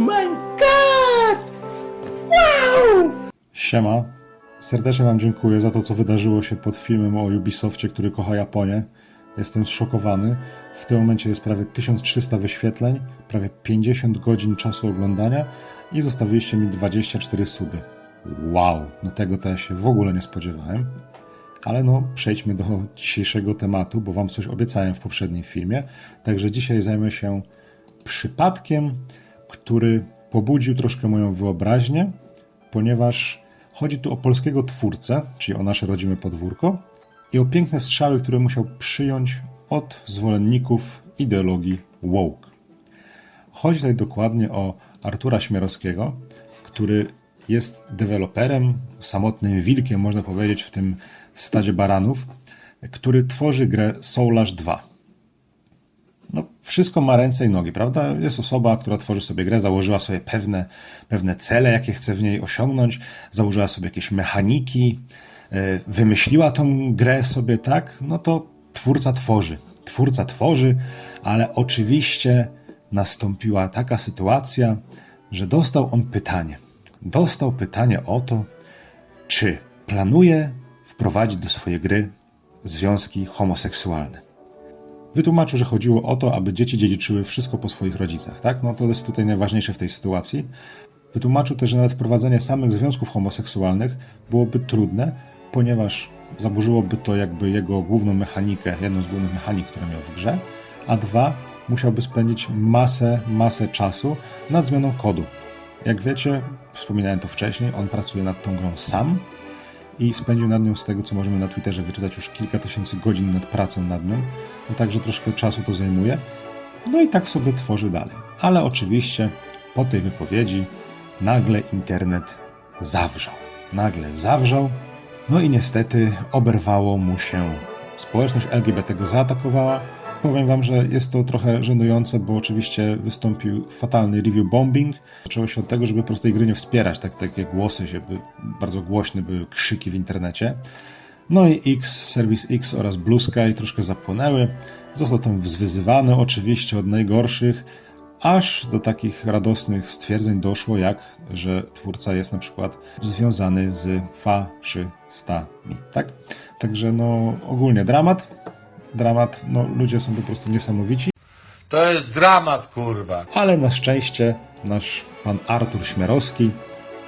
my god! Wow! Siema. Serdecznie Wam dziękuję za to, co wydarzyło się pod filmem o Ubisoftie, który kocha Japonię. Jestem zszokowany. W tym momencie jest prawie 1300 wyświetleń, prawie 50 godzin czasu oglądania i zostawiliście mi 24 suby. Wow, no tego to ja się w ogóle nie spodziewałem. Ale no, przejdźmy do dzisiejszego tematu, bo Wam coś obiecałem w poprzednim filmie. Także dzisiaj zajmę się przypadkiem, który pobudził troszkę moją wyobraźnię, ponieważ chodzi tu o polskiego twórcę, czyli o nasze rodzime podwórko, i o piękne strzały, które musiał przyjąć od zwolenników ideologii woke. Chodzi tutaj dokładnie o Artura Śmierowskiego, który jest deweloperem, samotnym wilkiem, można powiedzieć, w tym stadzie baranów, który tworzy grę Soulash 2. Wszystko ma ręce i nogi, prawda? Jest osoba, która tworzy sobie grę, założyła sobie pewne, pewne cele, jakie chce w niej osiągnąć, założyła sobie jakieś mechaniki, e, wymyśliła tą grę sobie tak, no to twórca tworzy. Twórca tworzy, ale oczywiście nastąpiła taka sytuacja, że dostał on pytanie. Dostał pytanie o to, czy planuje wprowadzić do swojej gry związki homoseksualne. Wytłumaczył, że chodziło o to, aby dzieci dziedziczyły wszystko po swoich rodzicach, tak? No to jest tutaj najważniejsze w tej sytuacji. Wytłumaczył też, że nawet wprowadzenie samych związków homoseksualnych byłoby trudne, ponieważ zaburzyłoby to jakby jego główną mechanikę, jedną z głównych mechanik, które miał w grze, a dwa, musiałby spędzić masę, masę czasu nad zmianą kodu. Jak wiecie, wspominałem to wcześniej, on pracuje nad tą grą sam, i spędził nad nią, z tego co możemy na Twitterze wyczytać, już kilka tysięcy godzin nad pracą nad nią. No także troszkę czasu to zajmuje. No i tak sobie tworzy dalej. Ale oczywiście po tej wypowiedzi nagle internet zawrzał. Nagle zawrzał. No i niestety oberwało mu się. Społeczność LGBT go zaatakowała. Powiem wam, że jest to trochę żenujące, bo oczywiście wystąpił fatalny review bombing. Zaczęło się od tego, żeby po prostu tej gry nie wspierać, tak, takie głosy się, by, bardzo głośne były krzyki w internecie. No i X, serwis X oraz Blue Sky troszkę zapłonęły. Został tam zwyzywany oczywiście od najgorszych, aż do takich radosnych stwierdzeń doszło, jak, że twórca jest na przykład związany z faszystami, tak? Także no ogólnie dramat, dramat, no ludzie są po prostu niesamowici, To jest dramat, kurwa. ale na szczęście nasz pan Artur Śmiarowski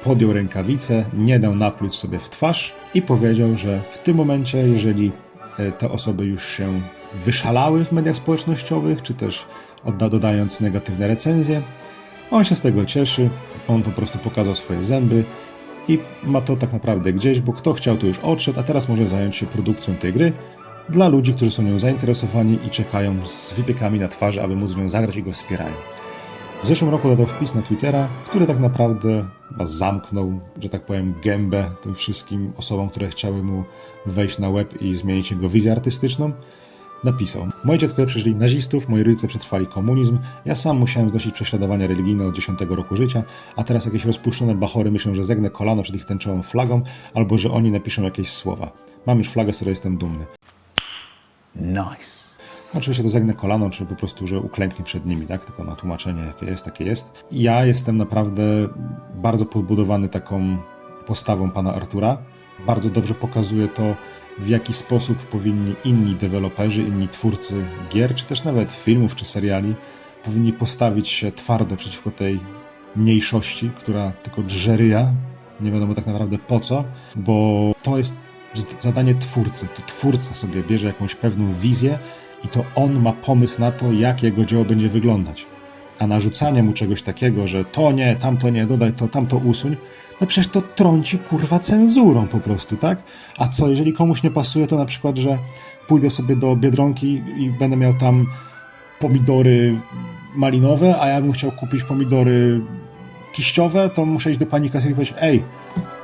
podjął rękawice, nie dał napluć sobie w twarz i powiedział, że w tym momencie, jeżeli e, te osoby już się wyszalały w mediach społecznościowych, czy też odda, dodając negatywne recenzje, on się z tego cieszy, on po prostu pokazał swoje zęby i ma to tak naprawdę gdzieś, bo kto chciał to już odszedł, a teraz może zająć się produkcją tej gry dla ludzi, którzy są nią zainteresowani i czekają z wypiekami na twarzy, aby móc nią zagrać i go wspierają. W zeszłym roku dodał wpis na Twittera, który tak naprawdę zamknął, że tak powiem, gębę tym wszystkim osobom, które chciały mu wejść na web i zmienić jego wizję artystyczną. Napisał: Moi dziadkowie przeżyli nazistów, moi rodzice przetrwali komunizm, ja sam musiałem znosić prześladowania religijne od 10 roku życia, a teraz jakieś rozpuszczone bachory myślą, że zegnę kolano przed ich tęczową flagą, albo że oni napiszą jakieś słowa. Mam już flagę, z której jestem dumny. Nice. Oczywiście to zegnę kolano, czy po prostu, że uklęknie przed nimi, tak? Tylko na tłumaczenie, jakie jest, takie jest. Ja jestem naprawdę bardzo podbudowany taką postawą pana Artura. Bardzo dobrze pokazuje to, w jaki sposób powinni inni deweloperzy, inni twórcy gier, czy też nawet filmów, czy seriali, powinni postawić się twardo przeciwko tej mniejszości, która tylko drzeryja, nie wiadomo tak naprawdę po co, bo to jest zadanie twórcy. To twórca sobie bierze jakąś pewną wizję i to on ma pomysł na to, jak jego dzieło będzie wyglądać. A narzucanie mu czegoś takiego, że to nie, tamto nie, dodaj to, tamto usuń, no przecież to trąci kurwa cenzurą po prostu, tak? A co, jeżeli komuś nie pasuje, to na przykład, że pójdę sobie do Biedronki i będę miał tam pomidory malinowe, a ja bym chciał kupić pomidory kiściowe, to muszę iść do pani kasery i powiedzieć, ej,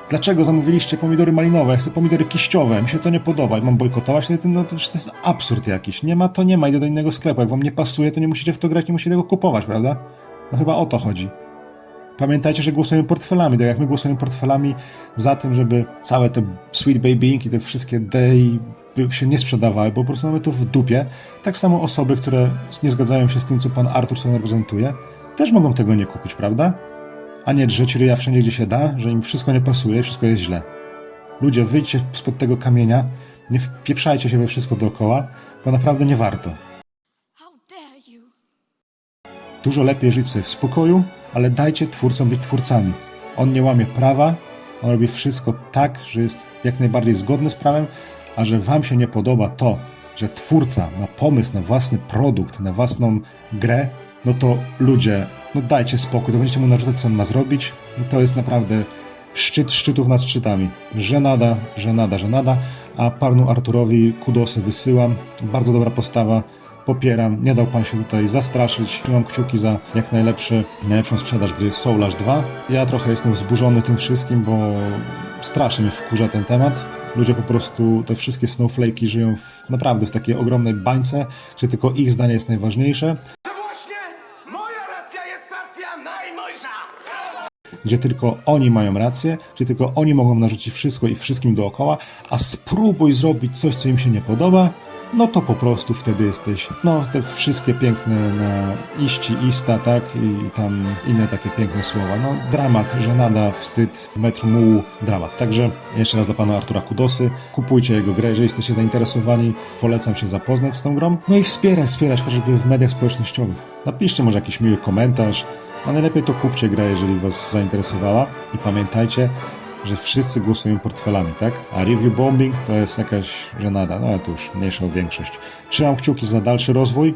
dlaczego zamówiliście pomidory malinowe, ja chcę pomidory kiściowe, mi się to nie podoba, mam bojkotować, Wtedy to, no to, jest absurd jakiś, nie ma to nie ma, idę do innego sklepu, jak wam nie pasuje, to nie musicie w to grać, nie musicie tego kupować, prawda? No chyba o to chodzi. Pamiętajcie, że głosujemy portfelami, tak jak my głosujemy portfelami za tym, żeby całe te Sweet Baby Inc. i te wszystkie day się nie sprzedawały, bo po prostu mamy to w dupie. Tak samo osoby, które nie zgadzają się z tym, co pan Artur sobie reprezentuje, też mogą tego nie kupić, prawda? A nie drzeć ryja wszędzie, gdzie się da, że im wszystko nie pasuje, wszystko jest źle. Ludzie, wyjdźcie spod tego kamienia, nie wpieprzajcie się we wszystko dookoła, bo naprawdę nie warto. Dużo lepiej żyć sobie w spokoju, ale dajcie twórcom być twórcami. On nie łamie prawa, on robi wszystko tak, że jest jak najbardziej zgodny z prawem, a że wam się nie podoba to, że twórca ma pomysł na własny produkt, na własną grę, no to ludzie, no dajcie spokój, to będziecie mu narzucać, co on ma zrobić. To jest naprawdę szczyt szczytów nad szczytami. Żenada, żenada, żenada, a panu Arturowi kudosy wysyłam. Bardzo dobra postawa popieram, nie dał pan się tutaj zastraszyć. Trzymam kciuki za jak najlepszy, najlepszą sprzedaż gry Soul Ash 2. Ja trochę jestem wzburzony tym wszystkim, bo strasznie mnie wkurza ten temat. Ludzie po prostu, te wszystkie snowflake'i żyją w, naprawdę w takiej ogromnej bańce, gdzie tylko ich zdanie jest najważniejsze, gdzie tylko oni mają rację, gdzie tylko oni mogą narzucić wszystko i wszystkim dookoła, a spróbuj zrobić coś, co im się nie podoba, no to po prostu wtedy jesteś, no te wszystkie piękne na iści, ista, tak, i tam inne takie piękne słowa, no dramat, żenada, wstyd, metr mułu, dramat. Także jeszcze raz dla pana Artura Kudosy, kupujcie jego grę, jeżeli jesteście zainteresowani, polecam się zapoznać z tą grą, no i wspierać, wspierać chociażby w mediach społecznościowych. Napiszcie może jakiś miły komentarz, a najlepiej to kupcie grę, jeżeli Was zainteresowała. I pamiętajcie, że wszyscy głosują portfelami, tak? A review bombing to jest jakaś żenada, no ale to już mniejsza o większość. Trzymam kciuki za dalszy rozwój.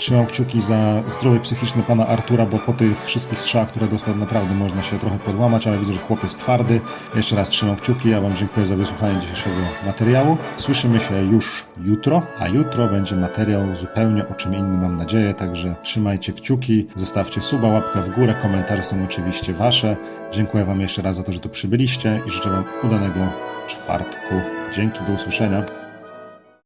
Trzymam kciuki za zdrowie psychiczne pana Artura, bo po tych wszystkich strzałach, które dostał, naprawdę można się trochę podłamać, ale widzę, że chłop jest twardy. Jeszcze raz trzymam kciuki, ja Wam dziękuję za wysłuchanie dzisiejszego materiału. Słyszymy się już jutro, a jutro będzie materiał zupełnie o czym innym, mam nadzieję, także trzymajcie kciuki, zostawcie suba, łapkę w górę, komentarze są oczywiście Wasze. Dziękuję Wam jeszcze raz za to, że tu przybyliście i życzę Wam udanego czwartku. Dzięki, do usłyszenia.